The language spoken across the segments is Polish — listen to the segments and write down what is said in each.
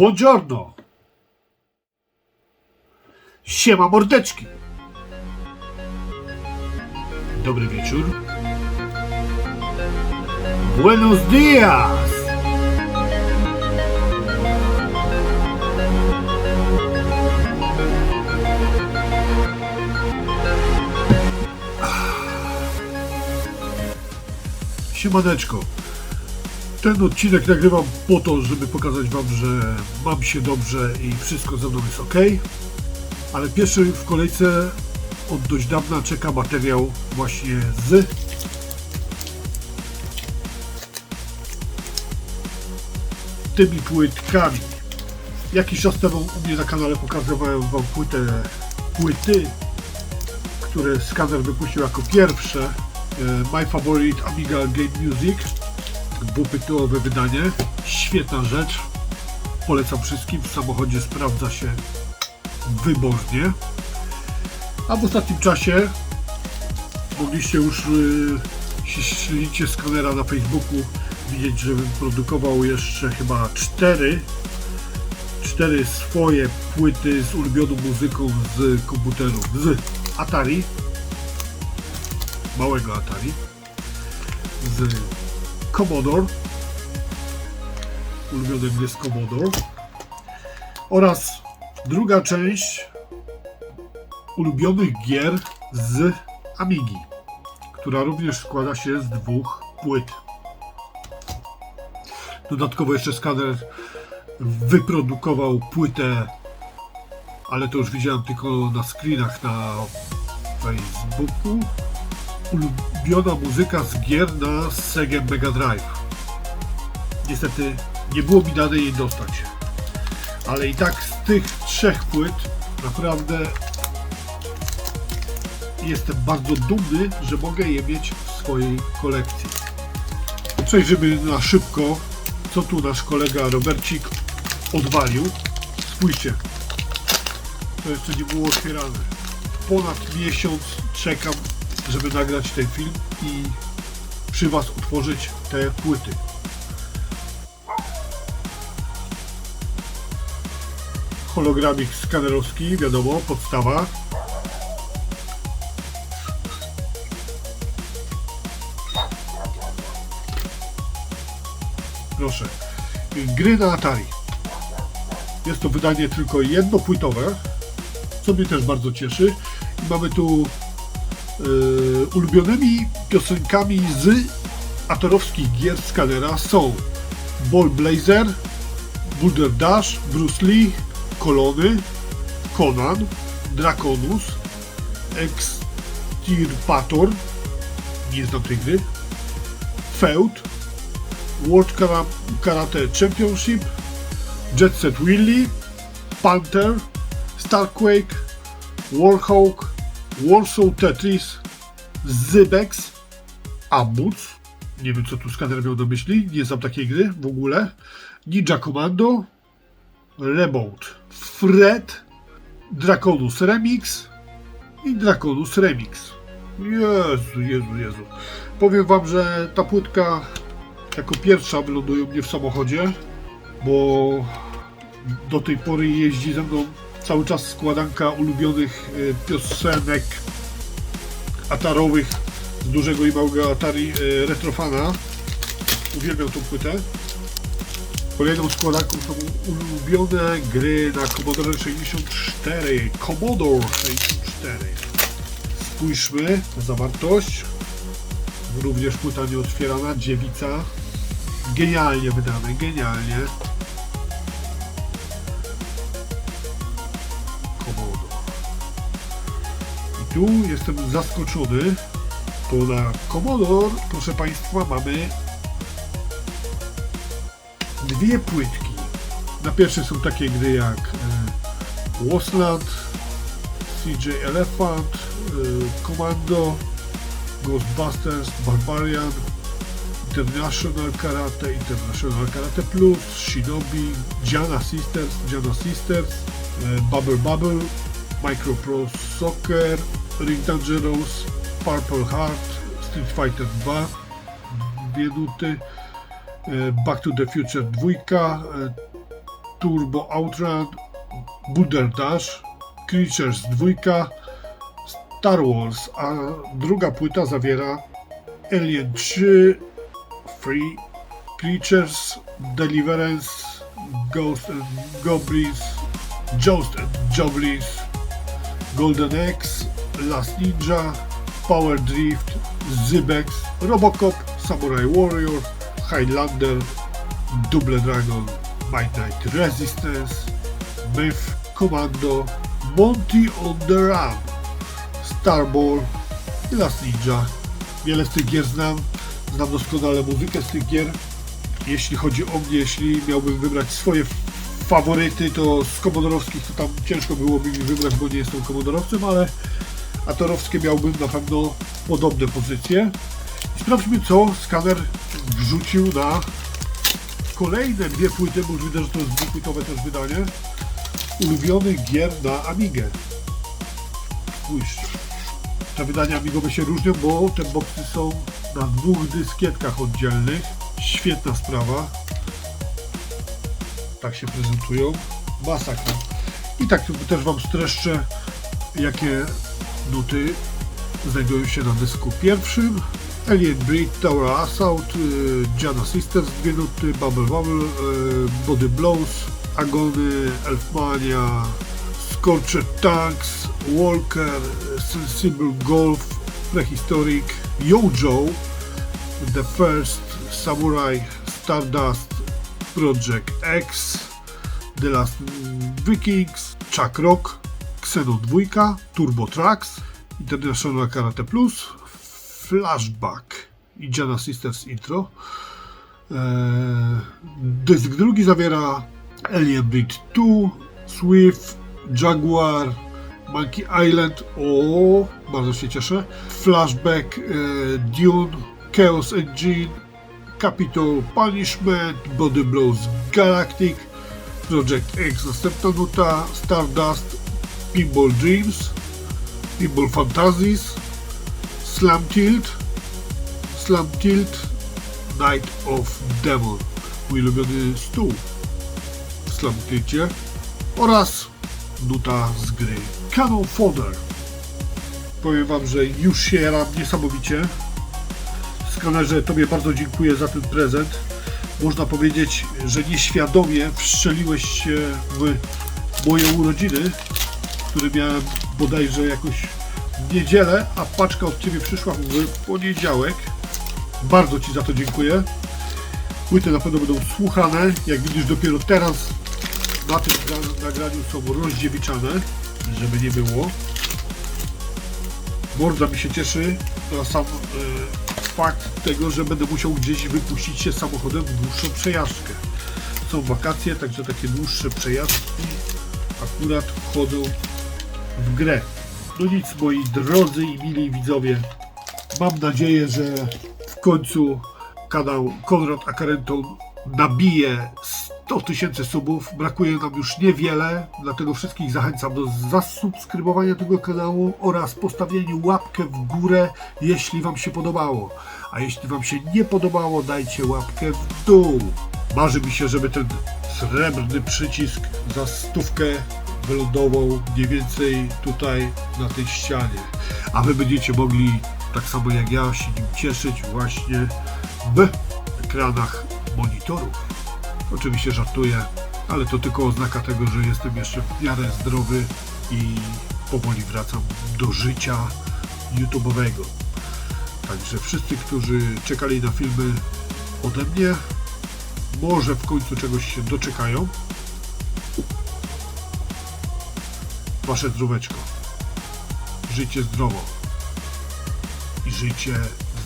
Buongiorno! Siema mordeczki! Dobry wieczór. Buenos dias! Siemaneczko. Ten odcinek nagrywam po to, żeby pokazać Wam, że mam się dobrze i wszystko ze mną jest ok. Ale pierwszy w kolejce od dość dawna czeka materiał właśnie z tymi płytkami. Jakiś czas temu u mnie na kanale pokazywałem Wam płytę, płyty, które skaner wypuścił jako pierwsze. e, My Favorite Amiga Game Music dwupytułowe wydanie. Świetna rzecz. Polecam wszystkim. W samochodzie sprawdza się wybornie. A w ostatnim czasie mogliście już, jeśli śledzicie skanera na Facebooku, widzieć, że wyprodukował jeszcze chyba cztery cztery swoje płyty z ulubioną muzyką z komputerów z Atari małego Atari z Commodore. Ulubiony mnie z Commodore. Oraz druga część ulubionych gier z Amigi która również składa się z dwóch płyt. Dodatkowo jeszcze skaner wyprodukował płytę ale to już widziałem tylko na screenach na Facebooku ulubiona muzyka z gier na Sega Mega Drive. Niestety nie było mi dane jej dostać. Ale i tak z tych trzech płyt naprawdę jestem bardzo dumny, że mogę je mieć w swojej kolekcji. Przejrzymy na szybko, co tu nasz kolega Robercik odwalił. Spójrzcie, to jeszcze nie było otwierane. Ponad miesiąc czekam żeby nagrać ten film i przy Was utworzyć te płyty. Hologramik skanerowski, wiadomo, podstawa. Proszę. Gry na Atari. Jest to wydanie tylko jednopłytowe, co mnie też bardzo cieszy. I mamy tu Yy, ulubionymi piosenkami z atorowskich gier skanera są Ball Blazer, Boulder Dash, Bruce Lee, Kolony, Conan, Draconus, Extirpator, nie znam tej gry, Feud, World Kara- Karate Championship, Jet Set Willy, Panther, Starquake, Warhawk, Warsaw Tetris, Zybex, Abuc, nie wiem co tu skaner miał na myśli, nie znam takiej gry w ogóle, Ninja Commando, Reboot, Fred, Draconus Remix i Draconus Remix. Jezu, Jezu, Jezu. Powiem wam, że ta płytka jako pierwsza wyląduje mnie w samochodzie, bo do tej pory jeździ ze mną cały czas składanka ulubionych y, piosenek atarowych z dużego i małego Atari y, Retrofana. Uwielbiam tą płytę. Kolejną składanką są ulubione gry na Commodore 64. Commodore 64. Spójrzmy na zawartość. Również płyta nieotwierana, dziewica. Genialnie wydane, genialnie. Tu jestem zaskoczony, bo na Commodore, proszę Państwa, mamy dwie płytki. Na pierwszej są takie gry jak e, Wasland, CJ Elephant, e, Commando, Ghostbusters, Barbarian, International Karate, International Karate Plus, Shinobi, Jana Sisters, Jana Sisters, e, Bubble Bubble, Micro Pro Soccer, Ring Dangerous, Purple Heart, Street Fighter 2, dwie nuty, e, Back to the Future 2, e, Turbo Outrun, Boulder Dash, Creatures 2, Star Wars, a druga płyta zawiera Alien 3, Free, Creatures, Deliverance, Ghost and Goblins, Ghost and Goblins, Golden X, Last Ninja, Power Drift, Zybex, Robocop, Samurai Warrior, Highlander, Double Dragon, Midnight Resistance, Myth, Commando, Monty on the Run, Starball i Last Ninja. Wiele z tych gier znam, znam doskonale muzykę z tych gier. Jeśli chodzi o mnie, jeśli miałbym wybrać swoje faworyty, to z komodorowskich to tam ciężko byłoby mi wybrać, bo nie jestem komodorowcem, ale atorowskie miałbym na pewno podobne pozycje. Sprawdźmy, co skaner wrzucił na kolejne dwie płyty, bo już widać, że to jest dwupłytowe też wydanie, ulubionych gier na Amigę. Spójrzcie. Te wydania Amigowe się różnią, bo te boksy są na dwóch dyskietkach oddzielnych. Świetna sprawa. Tak się prezentują. Masakra. I tak też Wam streszczę, jakie nuty znajdują się na dysku pierwszym. Alien Breed, Tower Assault, y, Jana Sisters, dwie nuty, Bubble Bubble, y, Body Blows, Agony, Elfmania, Scorched Tanks, Walker, Sensible Golf, Prehistoric, Yojo, The First Samurai, Stardust, Project X, The Last Vikings, Chuck Rock, Xenon 2, Turbo Tracks, International Karate Plus, Flashback i Jana Sisters Intro. Eee, dysk drugi zawiera Alien Breed 2, Swift, Jaguar, Monkey Island, o, bardzo się cieszę, Flashback, e, Dune, Chaos Engine, Capitol Punishment, Body Blows Galactic, Project X, następna nuta, Stardust, Pinball Dreams, Pinball Fantasies, Slam Tilt, Slam Tilt, Night of Devil, mój ulubiony stół w Slam Tilcie oraz nuta z gry Cannon Fodder. Powiem Wam, że już się jaram niesamowicie. Skanerze, Tobie bardzo dziękuję za ten prezent. Można powiedzieć, że nieświadomie wszczeliłeś się w moje urodziny, które miałem bodajże jakoś w niedzielę, a paczka od Ciebie przyszła w poniedziałek. Bardzo Ci za to dziękuję. Płyty na pewno będą słuchane. Jak widzisz, dopiero teraz na tym gra- nagraniu są rozdziewiczane, żeby nie było. Morda mi się cieszy na sam e, fakt tego, że będę musiał gdzieś wypuścić się samochodem w dłuższą przejażdżkę. Są wakacje, także takie dłuższe przejażdżki akurat wchodzą w grę. No nic, moi drodzy i mili widzowie, mam nadzieję, że w końcu kanał Konrad Akarenton nabije 100 tysięcy subów. Brakuje nam już niewiele, dlatego wszystkich zachęcam do zasubskrybowania tego kanału oraz postawienia łapkę w górę, jeśli Wam się podobało. A jeśli Wam się nie podobało, dajcie łapkę w dół. Marzy mi się, żeby ten srebrny przycisk za stówkę wylądował mniej więcej tutaj na tej ścianie. A Wy będziecie mogli, tak samo jak ja, się nim cieszyć właśnie w ekranach monitorów. Oczywiście żartuję, ale to tylko oznaka tego, że jestem jeszcze w miarę zdrowy i powoli wracam do życia YouTube'owego. Także wszyscy, którzy czekali na filmy ode mnie, może w końcu czegoś się doczekają. Wasze zdróweczko. Życie zdrowo. I życie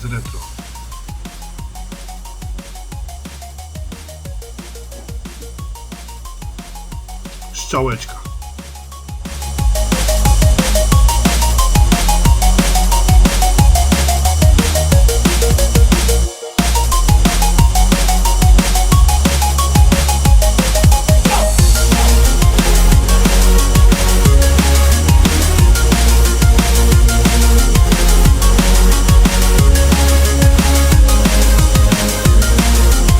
z retro. Strzałeczka.